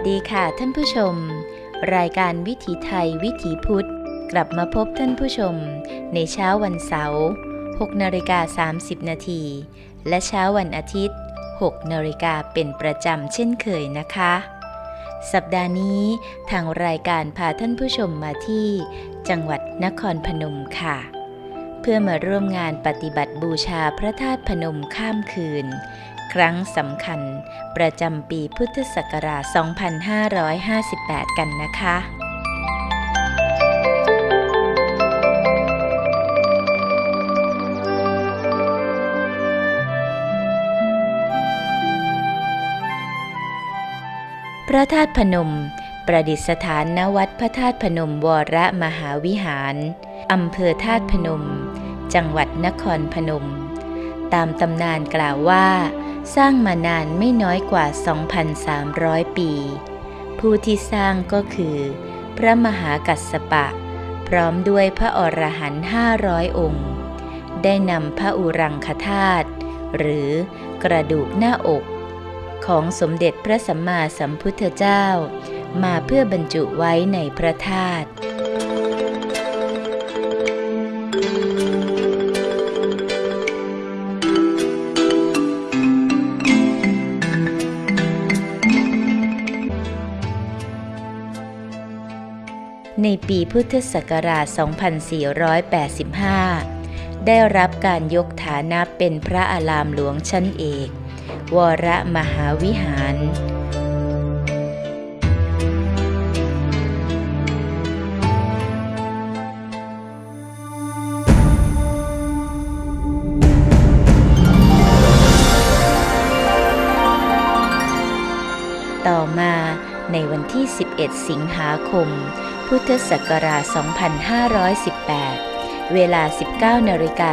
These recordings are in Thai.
สวัสดีค่ะท่านผู้ชม รายการวิถีไทยวิถีพุทธ กลับมาพบท่านผู้ชม ในเช้าวันเสาร์6นาฬิกา30 นาทีและเช้าวันอาทิตย์ 6นาฬิกาเป็นประจำเช่นเคยนะคะ สัปดาห์นี้ทางรายการพาท่านผู้ชมมาที่ จังหวัดนครพนมค่ะ เพื่อมาร่วมงานปฏิบัติบูชาพระธาตุพนมข้ามคืน ครั้งสำคัญ ประจำปีพุทธศักราช 2558 กันนะคะพระธาตุพนม ประดิษฐานณวัดพระธาตุพนมวรมหาวิหารอำเภอธาตุพนม จังหวัดนครพนม ตามตำนานกล่าวว่า สร้างมานานไม่น้อยกว่า 2,300 ปี ผู้ที่สร้างก็คือ พระมหากัสสปะ พร้อมด้วยพระอรหันต์500 องค์ ได้นำพระอุรังคธาตุหรือกระดูกหน้าอก ของสมเด็จพระสัมมาสัมพุทธเจ้า มาเพื่อบรรจุไว้ในพระธาตุ ในปีพุทธศักราช 2485 ได้รับการยกฐานะเป็นพระอารามหลวงชั้นเอก วรมหาวิหาร 21 สิงหาคม พุทธศักราช 2518 เวลา 19นาฬิกา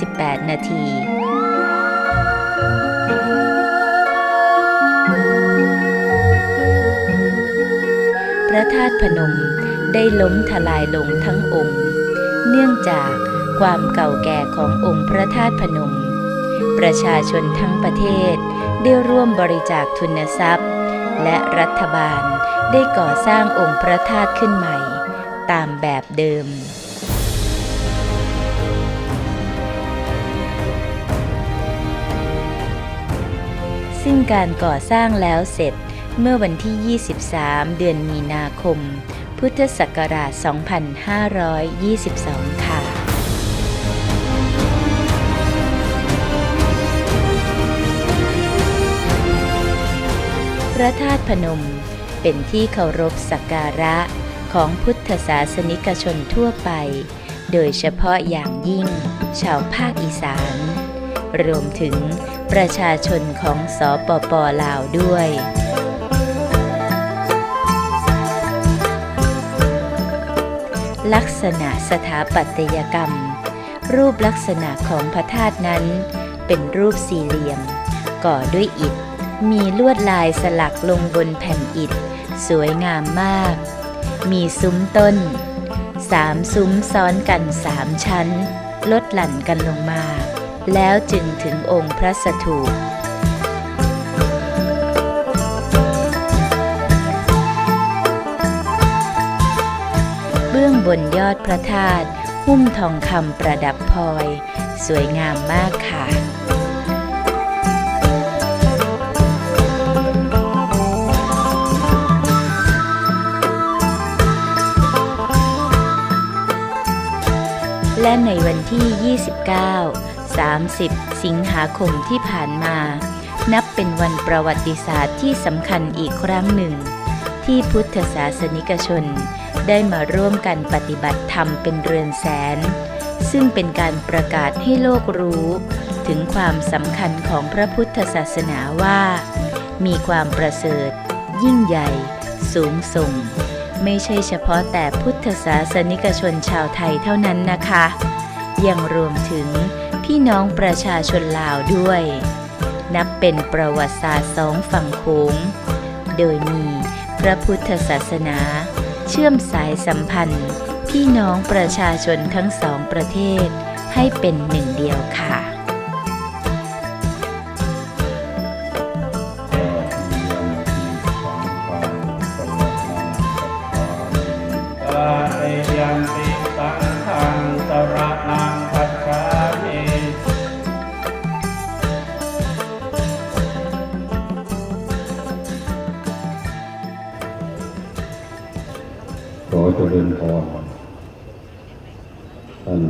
38 นาทีพระธาตุพนมได้ล้มทลายลงทั้งองค์ เนื่องจากความเก่าแก่ขององค์พระธาตุพนม ประชาชนทั้งประเทศได้ร่วมบริจาคทุนทรัพย์ และรัฐบาล ได้ก่อสร้างองค์พระธาตุขึ้นใหม่ ตามแบบเดิม ซึ่งการก่อสร้างแล้วเสร็จเมื่อวันที่ 23 เดือนมีนาคม พุทธศักราช 2522 ค่ะพระธาตุพนม เป็นที่เคารพสักการะของพุทธศาสนิกชนทั่วไป โดยเฉพาะอย่างยิ่ง ชาวภาคอีสาน รวมถึงประชาชนของสอปปลาวด้วยลักษณะสถาปัตยกรรม รูปลักษณะของพระธาตุนั้น เป็นรูปสี่เหลี่ยม ก่อด้วยอิฐ มีลวดลายสลักลงบนแผ่นอิฐ สวยงามมาก มีซุ้มต้น สามซุ้มซ้อนกันสามชั้น ลดหลั่นกันลงมา แล้วจึงถึงองค์พระสถูปเบื้องบนยอดพระธาตุหุ้มทองคำประดับพลอย สวยงามมากค่ะ และในวันที่ 29 30 สิงหาคมที่ผ่านมา นับเป็นวันประวัติศาสตร์ที่สำคัญอีกครั้งหนึ่ง ที่พุทธศาสนิกชน ได้มาร่วมกันปฏิบัติธรรมเป็นเรือนแสน ซึ่งเป็นการประกาศให้โลกรู้ ถึงความสำคัญของพระพุทธศาสนาว่า มีความประเสริฐ ยิ่งใหญ่ สูงส่ง ไม่ใช่เฉพาะแต่พุทธศาสนิกชนชาวไทยเท่านั้นนะคะ ยังรวมถึงพี่น้องประชาชนลาวด้วย นับเป็นประวัติศาสตร์สองฝั่งโขงโดยมีพระพุทธศาสนา เชื่อมสายสัมพันธ์ พี่น้องประชาชนทั้งสองประเทศให้เป็นหนึ่งเดียวค่ะ อเจริญพรท่าน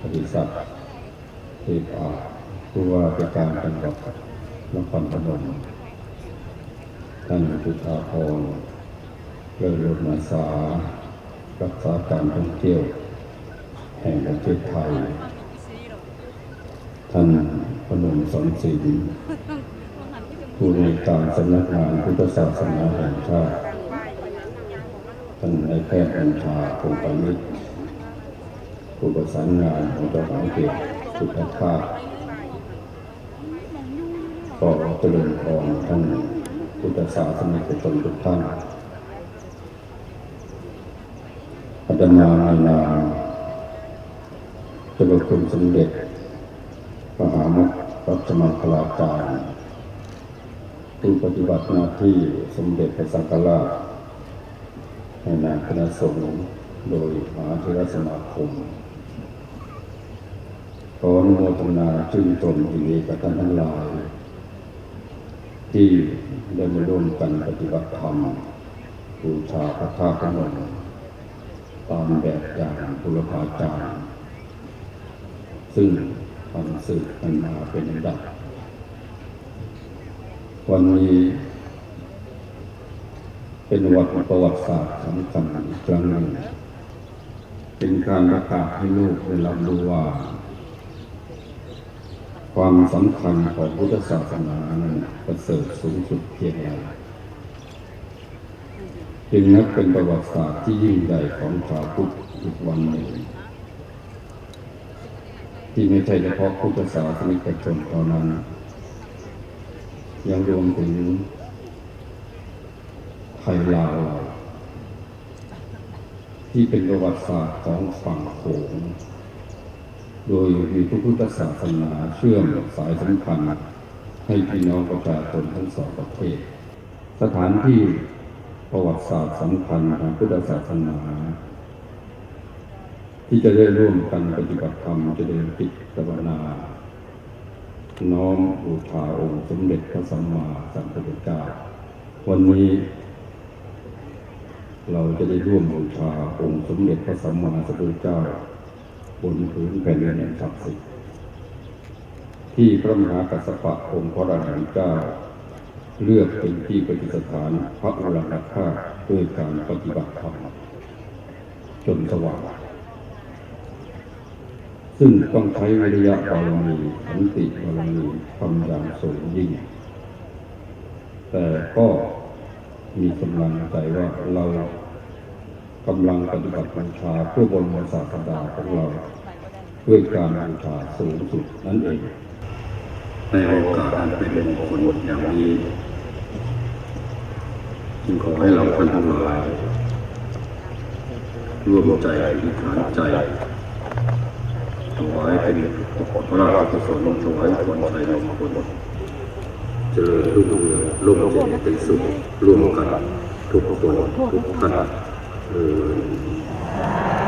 ปฏิสัตว์เทพอาผู้ว่าราชการจังหวัดนครพนมท่านจุฑาพรเลิศรถนาสารักษาการท่องเที่ยว แห่งประเทศไทย ท่านพนมสอนศิลผู้ในวยการสำนักงานพุทธศาสนาแห่งชาติ ท่านนายแพทย์บัญชาคงปานิชผู้ประสานงานของเจ้าหน้าเขตสุขภาพขอเจริญพรท่านพุทธศาสนิกชนทุกท่านอาตมาในนาเจ้าคุณสมเด็จมหามุขรัชมังคลาจารย์ผู้ปฏิบัติหน้าที่สมเด็จพระสังฆราช ในนามคณะสงฆ์โดยมหาเทรสมาคมขออนุโมทนาชื่นชมยินดีกับท่านทั้งหลาย ที่ได้มาร่วมกันปฏิบัติธรรมบูชาพระธาตุพนมตามแบบอย่างบุรพาจารย์ซึ่งทำสืบกันมาเป็นลำดับ วันนี้ เป็นวัดประวัติศาสตร์สำคัญอีกครั้งหนึ่งเป็นการประกาศให้โลกได้รับรู้ว่า ความสำคัญของพุทธศาสนานั้นประเสริฐสูงสุดเพียงไรจึงนับเป็นประวัติศาสตร์ที่ยิ่งใหญ่ของชาวพุทธอีกวันหนึ่งที่ไม่ใช่เฉพาะพุทธศาสนิกชนเท่านั้น ยังรวมถึง ไทยลาวเราที่เป็นประวัติศาสตร์ของฝั่งโขง โดยมีพระพุทธศาสนาเชื่อมสายสำคัญให้พี่น้องประชาชนทั้งสองประเทศ สถานที่ประวัติศาสตร์สำคัญทางพุทธศาสนา ที่จะได้ร่วมกันปฏิบัติธรรมเจะเดินปิดตวนา น้อมบูชาองค์สมเด็จพระสัมมาสัมพุทธเจ้าวันนี้ เราจะได้ร่วมบูชาองค์สมเด็จพระสัมมาสัมพุทธเจ้า บนพื้นแผ่นดินแห่งศักดิ์สิทธิ์ที่พระมหากัสสปะองค์พระราชาเจ้า เลือกเป็นที่ประดิษฐานพระอุรังคธาตุด้วยการปฏิบัติธรรมจนสว่างซึ่งต้องใช้วิริยะบารมีสันติบารมีความอย่างสูงยิ่ง แต่ก็มีกำลังใจว่าเรา กำลังปฏิบัติบัญชาเพื่อบรมศาสดาของเราด้วยการบูชาสูงสุดนั่นเอง ในโอกาสอันเป็นมงคลอย่างนี้จึงขอให้เราท่านทั้งหลายร่วมใจอธิษฐานใจถวายเป็นพระราชกุศลถวายผลชัยมงคลเจริญรุ่งเรืองร่มเย็นเป็นสุขร่วมกันทุกคนทุกท่าน เอ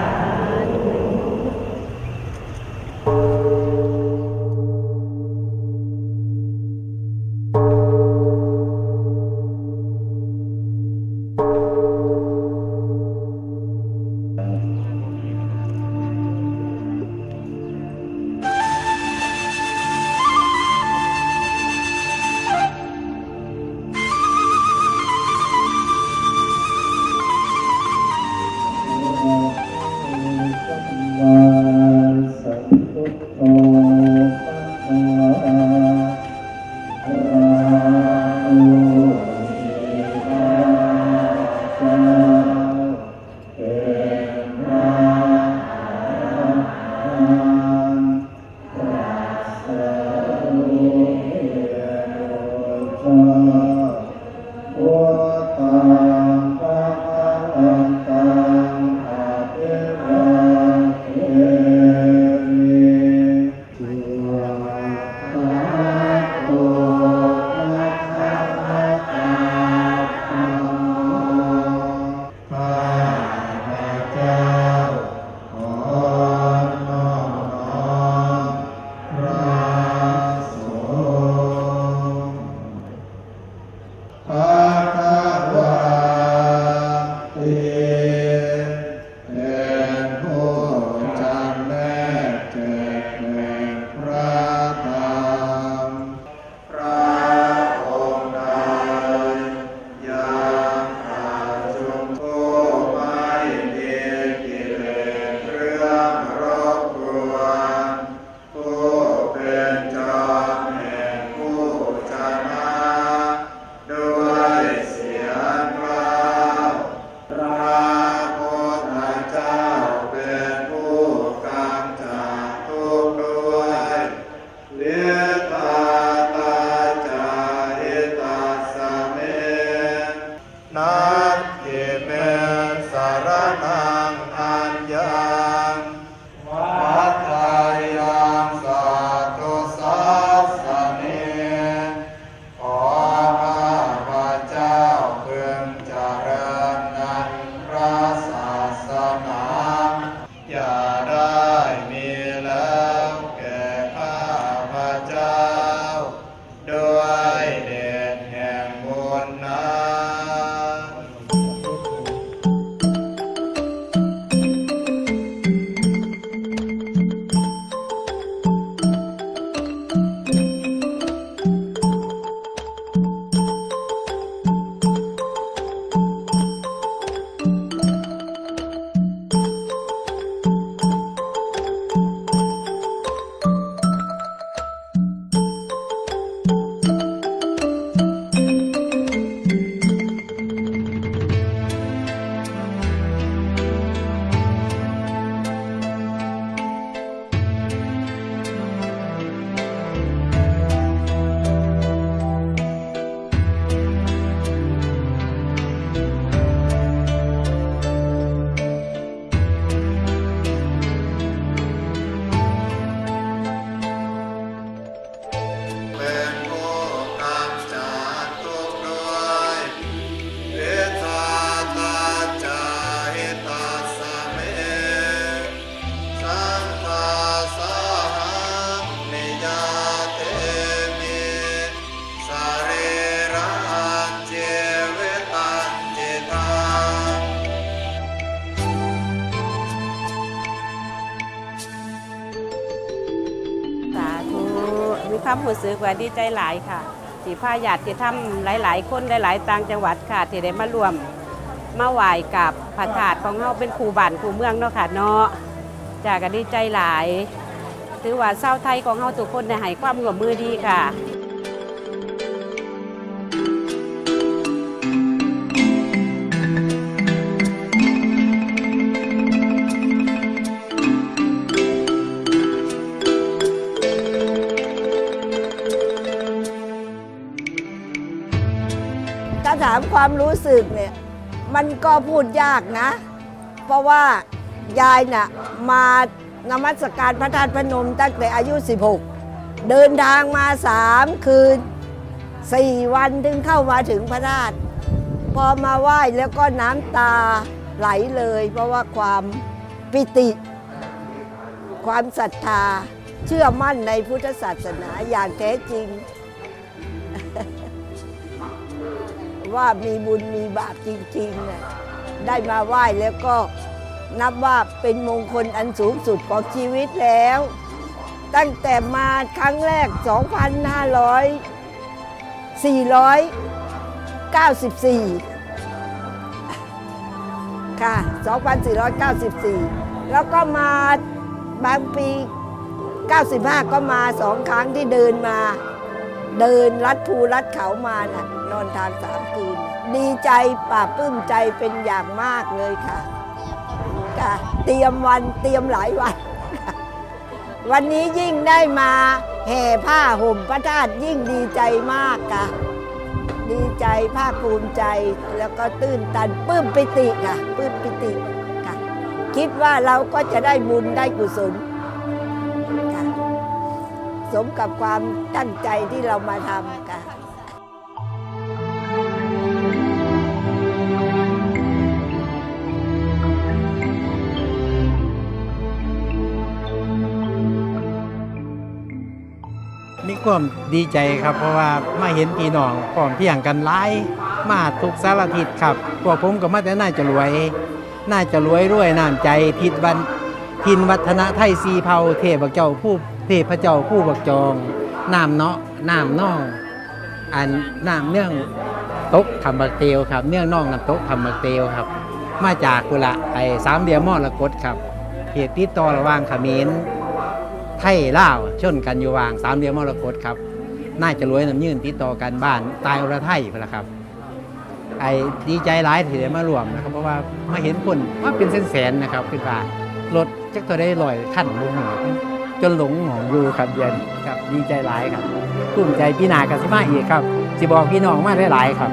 รู้สึกว่าดีใจหลายค่ะที่พายาดที่ทำหลาย ๆ คนหลาย ๆ ต่างจังหวัดค่ะที่ได้มารวมมาไหว้กับพระธาตุของเฮาเป็นครูบ้านครูเมืองเนาะค่ะเนาะจากก็ดีใจหลาย ถือว่าชาวไทยของเฮาทุกคนได้ให้ความร่วมมือดีค่ะ ความรู้สึกเนี่ยมันก็พูดยากนะ เพราะว่ายายน่ะมานมัสการพระธาตุพนมตั้งแต่อายุ 16 เดินทางมาสามคืนสี่วันถึงเข้ามาถึงพระธาตุพอมาไหว้แล้วก็น้ำตาไหลเลย เพราะว่าความปิติ ความศรัทธาเชื่อมั่นในพุทธศาสนาอย่างแท้จริง ว่ามีบุญมีบาปจริงๆนะได้มาไหว้แล้วก็นับว่าเป็นมงคลอันสูงสุดของชีวิตแล้ว ตั้งแต่มาครั้งแรก 2,500 494ค่ะ 2,494 แล้วก็มาบางปี 95 ก็มาสองครั้งที่เดินมา เดินลัดภูลัดเขามาน่ะ นอนทานสามคืน ดีใจปลาปลื้มใจเป็นอย่างมากเลยค่ะค่ะเตรียมวันเตรียมหลายวันวันนี้ยิ่งได้มาแห่ผ้าห่มพระธาตุยิ่งดีใจมากค่ะ ดีใจภาคภูมิใจแล้วก็ตื้นตันปลื้มปิติค่ะปลื้มปิติค่ะ คิดว่าเราก็จะได้บุญได้กุศล สมกับความตั้งใจที่เรามาทำค่ะมีความดีใจครับเพราะว่ามาเห็นพี่น้องพร้อมเพียงกันหลายมาทุกสารทิศครับพวกผมก็มาแต่น่าจะรวย น่าจะรวยรวยน้ำใจทิศวันทินวัฒนไทยสีเผาเทพเจ้าผู้ เทพเจ้าผู้บักจองน้ำเนาะน้ำน่องอันน้ำเนื่องตกธรรมเตลครับ เนื่องน่องน้ำตกธรรมเตลครับ มาจากกุละไอ้สามเดียมอละกดครับเหตุติดต่อระหว่างขมรไทยล่าวชนกันอยู่วางสามเหลี่ยมมรกตครับน่าจะรวยน้ำยื่นติดต่อกันบ้านตายอรไทยพละครับ ไอ้ดีใจหลายที่ได้มารวมนะครับ เพราะว่ามาเห็นคนว่าเป็นแสนๆนะครับคือว่ารถจักตัวได้ลอยขั้นลงหอ จนหลงหมองอยู่ครับเย็นครับดีใจหลายครับภูมิใจพี่นากับสิมาอีกครับสิบอกพี่น้องมาได้หลายๆครับ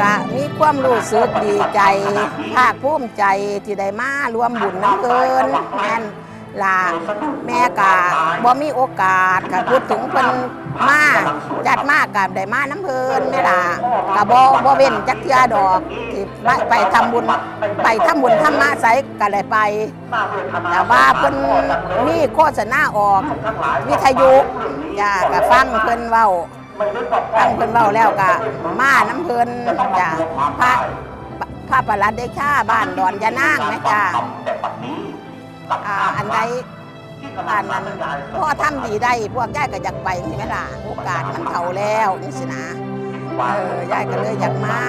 ก็มีความรู้สึกดีใจภาคภูมิใจที่ได้มารวมบุญน้ำเกินแม่นล่ะแม่กะบ่มีโอกาสค่ะพูดถึงเพิ่นมาจัดมากกับได้มาน้ำเพิ่นแม่ล่ะกะบ่บ่เว้นจักเที่ยดอกที่ไปไปทำบุญ ไปทำบุญทำมาใส่ก็ได้ไป แต่ว่าเพิ่นมีโฆษณาออก วิทยุจ้าก็ฟังเพิ่นเว้า ฟังเพิ่นเบ้าแล้วกะมาน้ำเพิ่นจ้ะพระพระประหลัดได้ชาบ้านดอนยานางนะจ้ะอ่าอันใดอันนั้นพ่อทำดีได้พวกยายก็อยากไปใช่ไหมล่ะโอกาสมันเท่าแล้วนี่สินะเออยายก็เลยอยากมา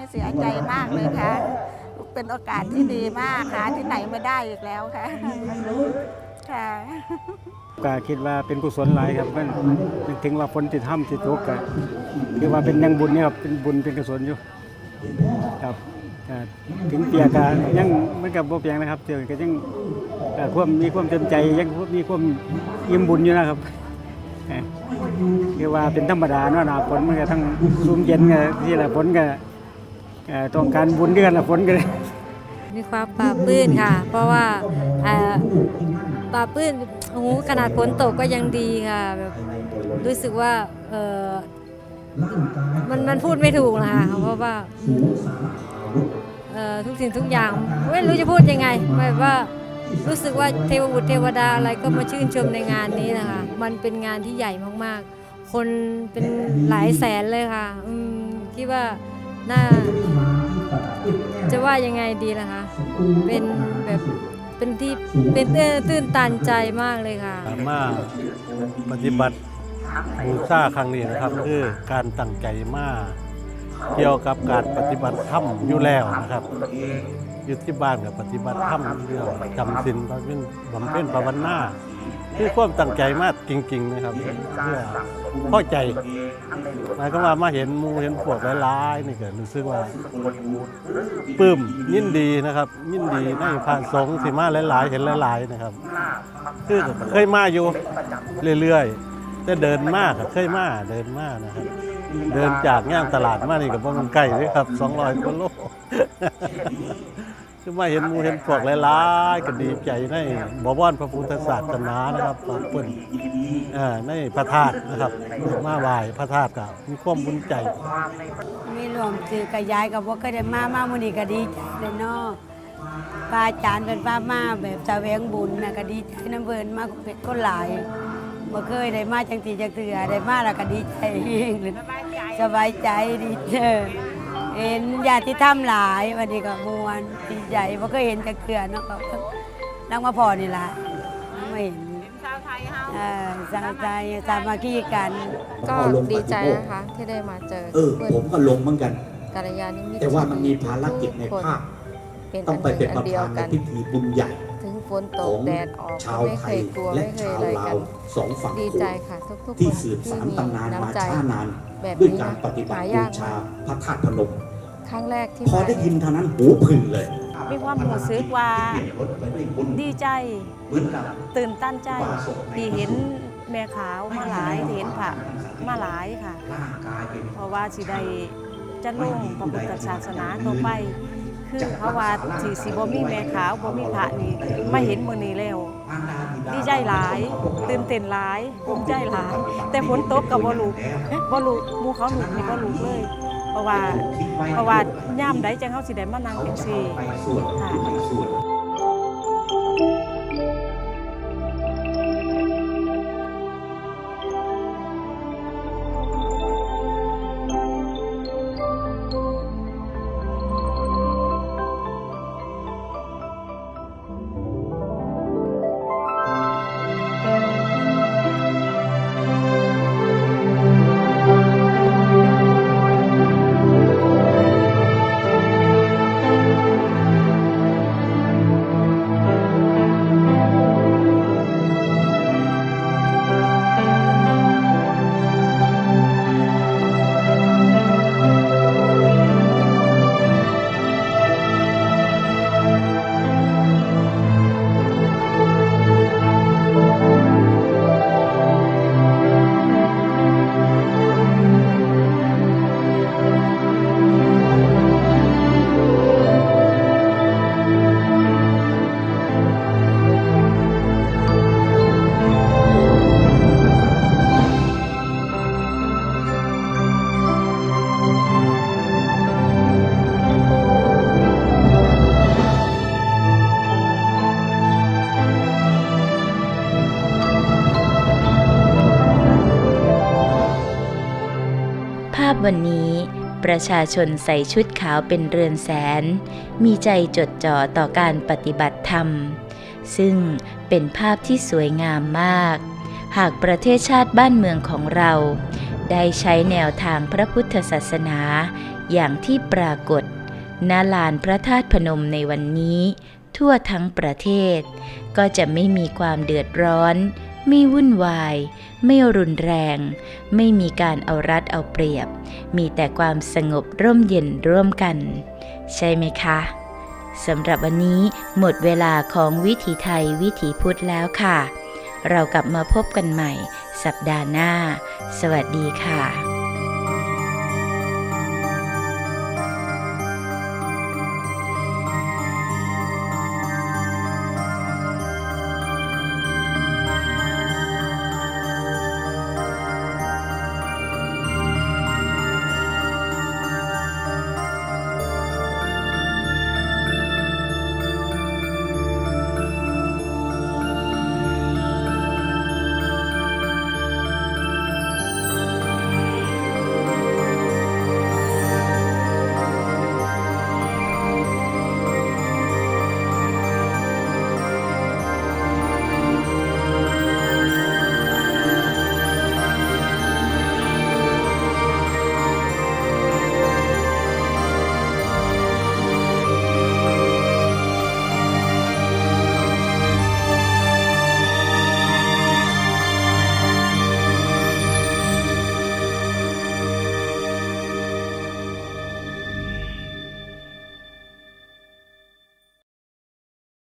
นี้เสียใจมากเลยค่ะ เป็นโอกาสที่ดีมากหาที่ไหนไม่ได้อีกแล้วค่ะ ค่ะก็คิดว่าเป็นกุศลหลายครับมันถึงว่าฝนที่ถ้ำที่ตกก็คือว่าเป็นยังบุญเนี่ยครับเป็นบุญเป็นกุศลอยู่ครับถึงเปียกก็ยังมันกับโบเปียงนะครับเจอก็ยังความมีความเต็มใจยังมีความอิ่มบุญอยู่นะครับคือว่าเป็นธรรมดาเนาะหนาฝนมันก็ทั้งซุ่มเย็นก็ที่ละฝนก็ ต้องการบุญเดือนละฝนก็เลยมีความปลาปื้นค่ะ เพราะว่าปลาปื้นโอ้ขนาดฝนตกก็ยังดีค่ะแบบรู้สึกว่าเออมันมันพูดไม่ถูกนะคะเพราะว่าเออทุกสิ่งทุกอย่างไม่รู้จะพูดยังไงแบบว่ารู้สึกว่าเทวบุตรเทวดาอะไรก็มาชื่นชมในงานนี้นะคะ มันเป็นงานที่ใหญ่มากๆ คนเป็นหลายแสนเลยค่ะอืมคิดว่า น่าจะว่ายังไงดีล่ะคะเป็นแบบเป็นที่เป็นตื้นตันใจมากเลยค่ะมาปฏิบัติบูชาครั้งนี้นะครับ คือการตั้งใจมาก เกี่ยวกับการปฏิบัติธรรมอยู่แล้วนะครับอยู่ที่บ้านกับปฏิบัติธรรมเรื่องจำศีลบำเพ็ญบำเพ็ญภาวนา คือความตั้งใจมากจริงๆนะครับเพื่อพอใจหมายความว่ามาเห็นมูเห็นพวกหลายๆนี่ก็รู้สึกว่าปลื้มยินดีนะครับ ยินดีในผ่านสงฆ์ที่มาหลายๆ เห็นหลายๆนะครับ คือเคยมาอยู่เรื่อยๆแต่เดินมากเคยมาเดินมากนะครับเดินจากย่างตลาดมานี่กับมันใกล้เลยครับ200กิโล คือมาเห็นหมูเห็นพวกหลายๆก็ดีใจในบวรพระพุทธศาสนานะครับขอบคุณอ่าในพระธาตุนะครับมาไหว้พระธาตุกับมีความบุญใจมีรวมสื่อกับยายกับว่าก็ได้มามามุนีก็ดีใจเลยเนาะป้าจารย์เป็นป้ามาแบบแวงบุญนะก็ดีใจน้ำเพิ่นมาเป็นคนหลายบ่เคยได้มาจังสีจังเถื่อได้มาแล้วก็ดีใจเองสบายใจดีเจอ เห็นญาติธรรมหลายวันนี้ก็มวนดีใจเพราะเคยเห็นจากเกลือเนาะก็นั่งมาพอนี่ล่ะไม่เห็นชาวไทยเฮาเออชาวไทยสามัคคีกัน ก็ดีใจนะคะ ที่ได้มาเจอเออเพื่อนผมก็ลงเหมือนกันกัลยาณมิตรแต่ว่ามันมีภารกิจในทุกคนภาคเป็นต้อัองนหไปนึ่งเป็นอัปนระเดียวธานในกันพิธีบุญใหญ่ถึงฝนตขกองแดดออกชาวไม่ไทเคยยกลัวและไม่เคยชาวอะไรลากัวนสองฝั่งดีโขใจงค่ะทุกๆที่คนสืบสานที่มีตำนานมาน้ำใจช้านาน แบบด้วยนี้การนะปฏิบัติหาบูยากชามากพระธาตุพนม ครั้งแรกที่พอมาได้ยินเท่านั้นหูพึ่งเลยมีความรู้สึกว่า ดีใจตื่นตันใจ ที่เห็นแม่ขาวมาหลายที่เห็นพระมาหลายค่ะ เพราะว่าสิได้จะลงพระพุทธศาสนาต่อไป คือเขาว่าสิสิบ่มีแม่ขาวบ่มีพระนี่ไม่เห็นมื้อนี้แล้วดีใจหลายตื่นเต้นหลายภูมิใจหลาย แต่ฝนตกก็บ่ลุกบ่ลุกหมู่เขาลุกนี่บ่ลุกเลยเพราะว่าเพราะว่าย่ามใดจังเฮาสิได้มานั่งจังซี่ค่ะ ประชาชนใส่ชุดขาวเป็นเรือนแสน มีใจจดจ่อต่อการปฏิบัติธรรม ซึ่งเป็นภาพที่สวยงามมาก หากประเทศชาติบ้านเมืองของเรา ได้ใช้แนวทางพระพุทธศาสนา อย่างที่ปรากฏณลานพระธาตุพนมในวันนี้ ทั่วทั้งประเทศ ก็จะไม่มีความเดือดร้อน ไม่วุ่นวาย ไม่รุนแรง ไม่มีการเอารัดเอาเปรียบ มีแต่ความสงบร่มเย็นร่วมกัน ใช่ไหมคะสำหรับวันนี้หมดเวลาของวิถีไทยวิถีพุทธแล้วค่ะ เรากลับมาพบกันใหม่ สัปดาห์หน้า สวัสดีค่ะ